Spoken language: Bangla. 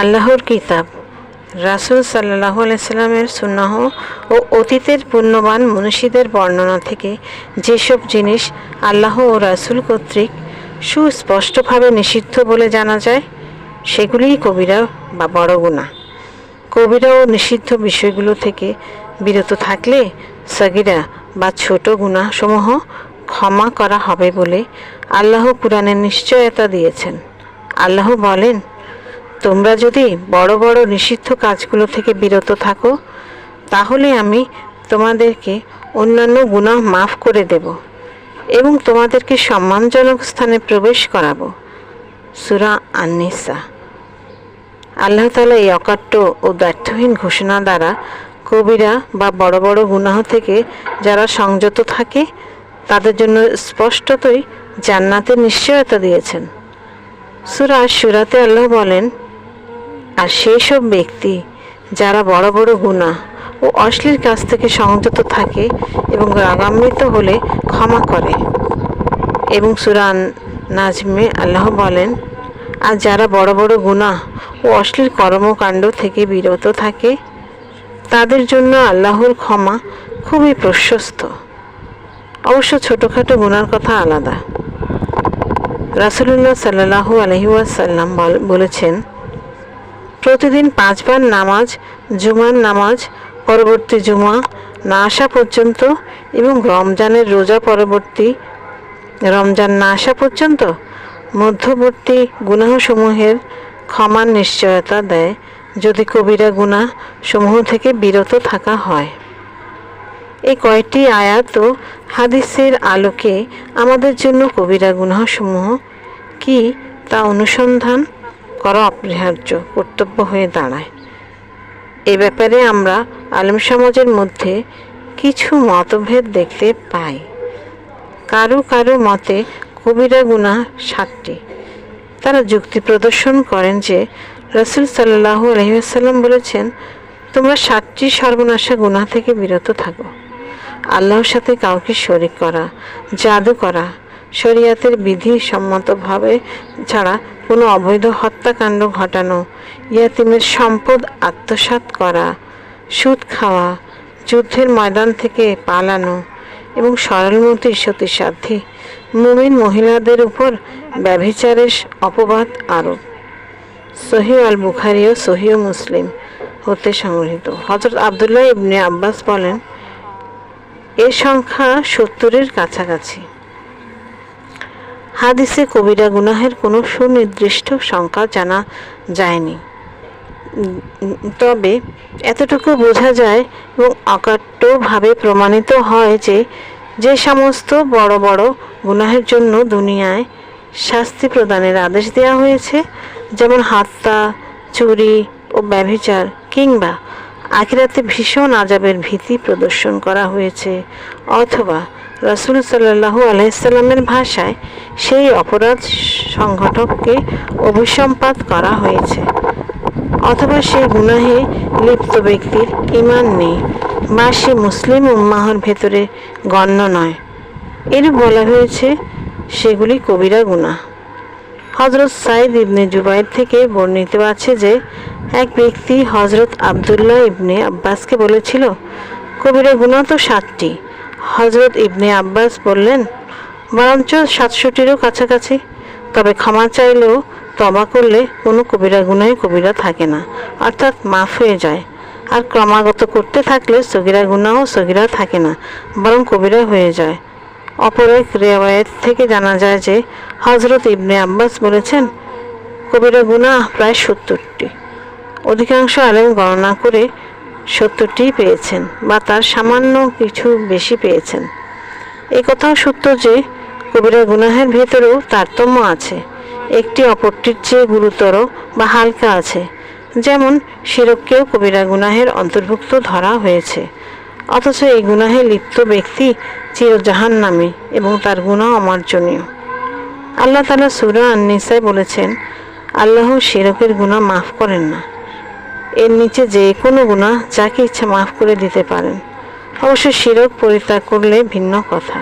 আল্লাহর কিতাব। রাসুল সাল্লাহ আলাইসাল্লামের সুন্নাহ ও অতীতের পুণ্যবান মনীষীদের বর্ণনা থেকে যেসব জিনিস আল্লাহ ও রাসুল কর্তৃক সুস্পষ্টভাবে নিষিদ্ধ বলে জানা যায় সেগুলিই কবিরা বা বড় গুণা। কবিরা ও নিষিদ্ধ বিষয়গুলো থেকে বিরত থাকলে সগিরা বা ছোট গুণাসমূহ ক্ষমা করা হবে বলে আল্লাহ কোরআনের নিশ্চয়তা দিয়েছেন। আল্লাহ বলেন তোমরা যদি বড় বড় নিষিদ্ধ কাজগুলো থেকে বিরত থাকো, তাহলে আমি তোমাদেরকে অন্যান্য গুনাহ মাফ করে দেব এবং তোমাদেরকে সম্মানজনক স্থানে প্রবেশ করাবো। সুরা আন্নিসা। আল্লাহ তালা এই অকাট্য ও ব্যর্থহীন ঘোষণা দ্বারা কবিরা বা বড় বড় গুনাহ থেকে যারা সংযত থাকে, তাদের জন্য স্পষ্টতই জান্নাতের নিশ্চয়তা দিয়েছেন। সুরা সুরাতে আল্লাহ বলেন আর সেই সব ব্যক্তি যারা বড় বড় গুণা ও অশ্লীল কাজ থেকে সংযত থাকে এবং রাগান্বিত হলে ক্ষমা করে। এবং সুরান নাজমে আল্লাহ বলেন, আর যারা বড় বড় গুণা ও অশ্লীল কর্মকাণ্ড থেকে বিরত থাকে, তাদের জন্য আল্লাহর ক্ষমা খুবই প্রশস্ত। অবশ্য ছোটোখাটো গুনার কথা আলাদা। রাসুলুল্লাহ সাল্লাহু আলহিউসাল্লাম বলেছেন প্রতিদিন পাঁচবার নামাজ, জুমার নামাজ, পরবর্তী জুমা, না আসা পর্যন্ত এবং রমজানের রোজা পরবর্তী, রমজান না আসা পর্যন্ত মধ্যবর্তী গুনাহসমূহের ক্ষমার নিশ্চয়তা দেয় যদি কবিরা গুণা সমূহ থেকে বিরত থাকা হয়। এই কয়েকটি আয়াত ও হাদিসের আলোকে আমাদের জন্য কবিরা গুনাহসমূহ কি তা অনুসন্ধান করা, অপরিহার্য কর্তব্য হয়ে দাঁড়ায়। এ ব্যাপারে আমরা আলেম সমাজের মধ্যে কিছু মতভেদ দেখতে পাই। কারও কারও মতে কবিরা গুণা সাতটি। তারা যুক্তি প্রদর্শন করেন যে রসুল সাল্লাহ আলহিহাসাল্লাম বলেছেন, তোমরা সাতটি সর্বনাশা গুণা থেকে বিরত থাকো। আল্লাহর সাথে কাউকে শরিক করা, জাদু করা শরিয়াতের বিধি সম্মতভাবে ছাড়া কোনো অবৈধ হত্যাকাণ্ড ঘটানো, ইয়াতিমের সম্পদ আত্মসাৎ করা, সুদ খাওয়া, যুদ্ধের ময়দান থেকে পালানো এবং সরলমতি সতীসাধ্যী, মুমিন মহিলাদের উপর ব্যভিচারের অপবাদ আরোপ। সহি আল বুখারি ও সহি মুসলিম হতে সংগৃহীত। হজরত আবদুল্লাহ ইবনে আব্বাস বলেন, এ সংখ্যা সত্তরের কাছাকাছি। হাদিসে কবিরা গুনাহের কোনো সুনির্দিষ্ট সংখ্যা জানা যায়নি। তবে এতটুকু বোঝা যায় এবং অকাট্যভাবে প্রমাণিত হয় যে যে সমস্ত বড় বড় গুনাহের জন্য দুনিয়ায় শাস্তি প্রদানের আদেশ দেওয়া হয়েছে, যেমন হত্যা, চুরি ও ব্যভিচার কিংবা আখিরাতে ভীষণ আজাবের ভীতি প্রদর্শন করা হয়েছে, অথবা রসুল সাল্লাহু আলাইসাল্লামের ভাষায় সেই অপরাধ সংগঠককে অভিসম্পাত করা হয়েছে। অথবা সেই গুনাহে লিপ্ত ব্যক্তির ইমান নেই, বা সে মুসলিম উম্মাহর ভেতরে গণ্য নয়। এর বলা হয়েছে, সেগুলি কবিরা গুণা হজরত সাইদ ইবনে জুবাইর থেকে বর্ণিত আছে যে, এক ব্যক্তি হজরত আবদুল্লাহ ইবনে আব্বাসকে বলেছিল, কবিরা গুণা তো সাতটি। হজরত ইবনে আব্বাস বললেন, বরঞ্চ সাতশোটিরও কাছাকাছি। তবে ক্ষমা চাইলেও তবা করলে কোনো কবিরা গুণাই কবিরা থাকে না, অর্থাৎ মাফ হয়ে যায়। আর ক্রমাগত করতে থাকলে সগিরা গুণাও সগিরা থাকে না, বরং কবিরা হয়ে যায়। অপর এক রেওয়ায়ত থেকে জানা যায় যে হজরত ইবনে আব্বাস বলেছেন, কবিরা গুণা প্রায় সত্তরটি। অধিকাংশ আলেম গণনা করে সত্তরটি পেয়েছেন বা তার সামান্য কিছু বেশি পেয়েছেন। এই কথাও সত্য যে কবিরা গুনাহের ভেতরেও তারতম্য আছে। একটি অপরটির চেয়ে গুরুতর বা হালকা আছে। যেমন শিরককেও কবিরা গুনাহের অন্তর্ভুক্ত ধরা হয়েছে। অথচ এই গুনাহে লিপ্ত ব্যক্তি চিরজাহান নামে এবং তার গুণা অমার্জনীয়। আল্লাহ তালা সুরা আন্নিসায় বলেছেন, আল্লাহ শিরকের গুণা মাফ করেন না। এর নিচে যে কোনো গুণা যাকে ইচ্ছা মাফ করে দিতে পারেন। অবশ্য শিরক পরিত্যাগ করলে ভিন্ন কথা।